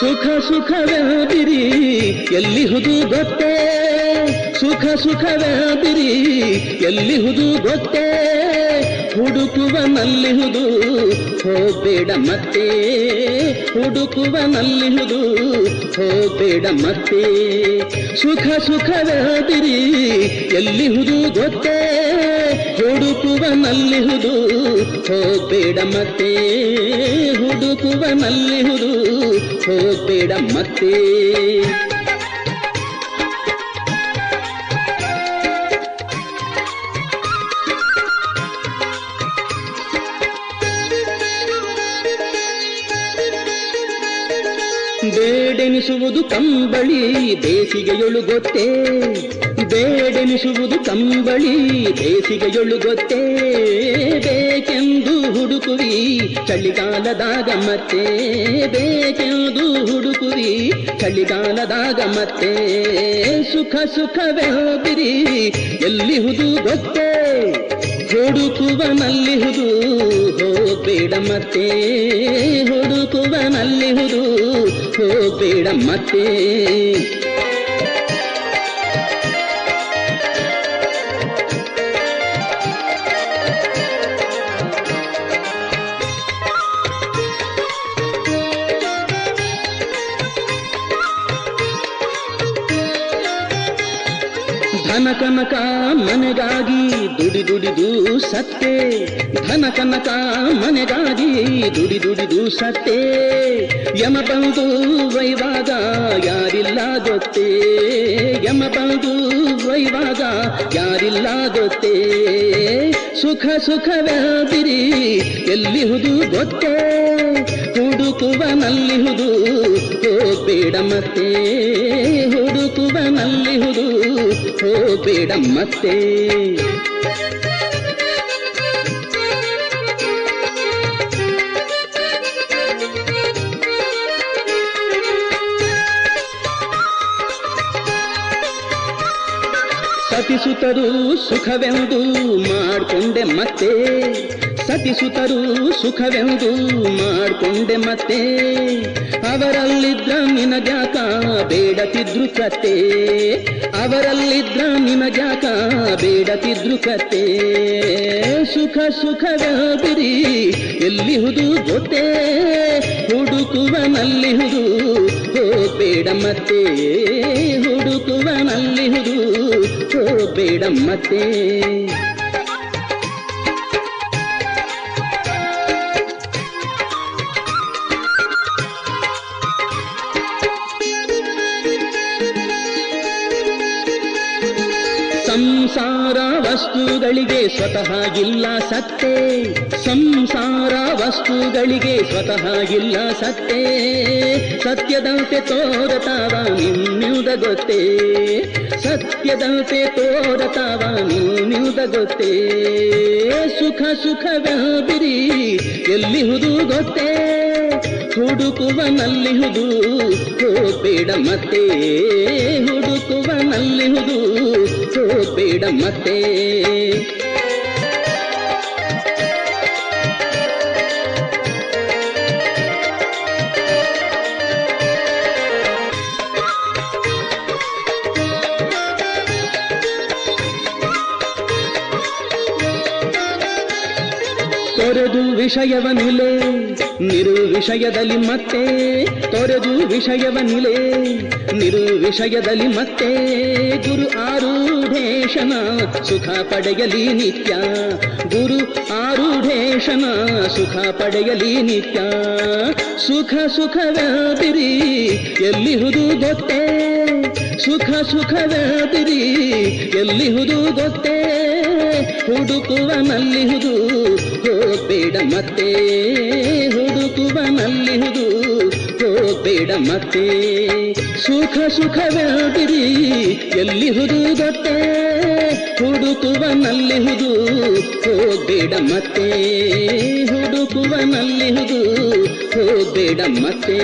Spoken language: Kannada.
ಸುಖ ಸುಖವೆಂದಿರಿ, ಎಲ್ಲಿ ಹುದು ಗೊತ್ತೇ? ಸುಖ ಸುಖವೆಂದಿರಿ, ಎಲ್ಲಿ ಹುದು ಗೊತ್ತೇ? ಹುಡುಕುವನಲ್ಲಿಹುದು ಹೋಗಬೇಡ ಮತ್ತೆ. ಹುಡುಕುವನಲ್ಲಿಹುದು ಹೋಗಬೇಡ ಮತ್ತೆ. ಸುಖ ಸುಖವೆಂದಿರಿ, ಎಲ್ಲಿ ಹುದು ಗೊತ್ತೇ? ಹುಡುಕುವನಲ್ಲಿಹುದು ಹೋಗಬೇಡ ಮತ್ತೆ ಹುಡುಕುವನಲ್ಲಿಹುದು ಹೋಗಬೇಡ ಮತ್ತೆ. ಬೇಡೆನಿಸುವುದು ಕಂಬಳಿ ಬೇಸಿಗೆಯೊಳು ಗೊತ್ತೇ. ಬೇಡೆನಿಸುವುದು ಕಂಬಳಿ ಬೇಸಿಗೆಯೊಳು ಗೊತ್ತೇ ಬೇಕೆಂದು ಹುಡುಕುವಿ, ಚಳಿಗಾಲದಾಗ ಮತ್ತೆ ಬೇಕೆಂದು ಹುಡುಕುವಿ, ಚಳಿಗಾಲದಾಗ ಮತ್ತೆ ಸುಖ ಸುಖವೇ ಹೋಗಿರಿ. ಎಲ್ಲಿಹುದು ಗೊತ್ತೇ? ಹುಡುಕುವನಲ್ಲಿಹುದು ಹೋಗಬೇಡ ಮತ್ತೆ, ಹುಡುಕುವನಲ್ಲಿಹುದು ಹೋಗಬೇಡ ಮತ್ತೆ. ಧನ ಕನಕ ಮನೆಗಾಗಿ ದುಡಿ ದುಡಿದು ಸತ್ತೆ. ಧನ ಕನಕ ಮನೆಗಾಗಿ ದುಡಿ ದುಡಿದು ಸತ್ತೆ. ಯಮ ಬಂದು ವೈವಾಗ ಯಾರಿಲ್ಲ ಗೊತ್ತೇ. ಯಮ ಬಂದು ವೈವಾಗ ಯಾರಿಲ್ಲ ಗೊತ್ತೇ. ಸುಖ ಸುಖವಾದಿರಿ ಎಲ್ಲಿಹುದು ಗೊತ್ತೇ. ಹುಡುಕುವನಲ್ಲಿಹುದು ಹೋಗ್ಬೇಡ ಮತ್ತೆ. ಹುಡುಕುವನಲ್ಲಿಹುದು ಹೋಗಬೇಡ ಮತ್ತೆ ಸತಿಸುತ್ತರು ಸುಖವೆಂದು ಮಾಡಿಕೊಂಡೆ ಮತ್ತೆ ಸತಿಸುತ್ತರು ಸುಖವೆಂದು ಮಾಡಿಕೊಂಡೆ ಮತ್ತೆ. ಅವರಲ್ಲಿದ್ರ ನಿನಗ್ಯಾಕ ಬೇಡತಿದ್ರು ಕತೆ. ಅವರಲ್ಲಿದ್ರ ನಿನಗ್ಯಾಕ ಬೇಡತಿದ್ರು ಕತೆ. ಸುಖ ಸುಖವಿರಿ ಎಲ್ಲಿಹುದು ಗೊತ್ತೇ. ಹುಡುಕುವನಲ್ಲಿಹುದು ಬೇಡ ಮತ್ತೆ. ಹುಡುಕುವನಲ್ಲಿಹುದು ಬೇಡ ಮತ್ತೆ. ವಸ್ತುಗಳಿಗೆ ಸ್ವತಃ ಇಲ್ಲ ಸತ್ತೆ. ಸಂಸಾರ ವಸ್ತುಗಳಿಗೆ ಸ್ವತಃ ಇಲ್ಲ ಸತ್ತೆ. ಸತ್ಯದಂತೆ ತೋರತಾವ ನಿನ್ನುದ ಗೊತ್ತೇ. ಸತ್ಯದಂತೆ ತೋರತಾವ ನಿನ್ನುದ ಗೊತ್ತೇ. ಸುಖ ಸುಖವಿರಿ ಎಲ್ಲಿಹುದು ಗೊತ್ತೇ. ಹುಡುಕುವನಲ್ಲಿಹುದು ಹೋಗಬೇಡ ಮತ್ತೆ. ಹುಡುಕುವನಲ್ಲಿಹುದು ಹೋಗಬೇಡ ಮತ್ತೆ. ತೊರೆದು ವಿಷಯವನಿಲೆ. ನಿರು ವಿಷಯದಲ್ಲಿ ಮತ್ತೆ ತೊರೆದು ವಿಷಯವನಿಲೆ. ನಿರು ವಿಷಯದಲ್ಲಿ ಮತ್ತೆ ಗುರು ಆರೂಢೇಶನ ಸುಖ ಪಡೆಯಲಿ ನಿತ್ಯ. ಗುರು ಆರೂಢೇಶನ ಸುಖ ಪಡೆಯಲಿ ನಿತ್ಯ. ಸುಖ ಸುಖವಾದಿರಿ ಎಲ್ಲಿಹುದು ಗೊತ್ತೇ? ಸುಖ ಸುಖವಾದಿರಿ ಎಲ್ಲಿಹುದು ಗೊತ್ತೇ? ಹುಡುಕುವನಲ್ಲಿಹುದು ಹೋಗಬೇಡ ಮತ್ತೆ ಹುಡುಕುವನಲ್ಲಿಹುದು ಹೋಗಬೇಡ ಮತ್ತೆ ಸುಖ ಸುಖವಾದಿರಿ ಎಲ್ಲಿಹುದು ಗೊತ್ತೇ ಹುಡುಕುವನಲ್ಲಿಹುದು ಹೋಗಬೇಡ ಮತ್ತೆ ಹುಡುಕುವನಲ್ಲಿಹುದು ಹೋಗಬೇಡ ಮತ್ತೆ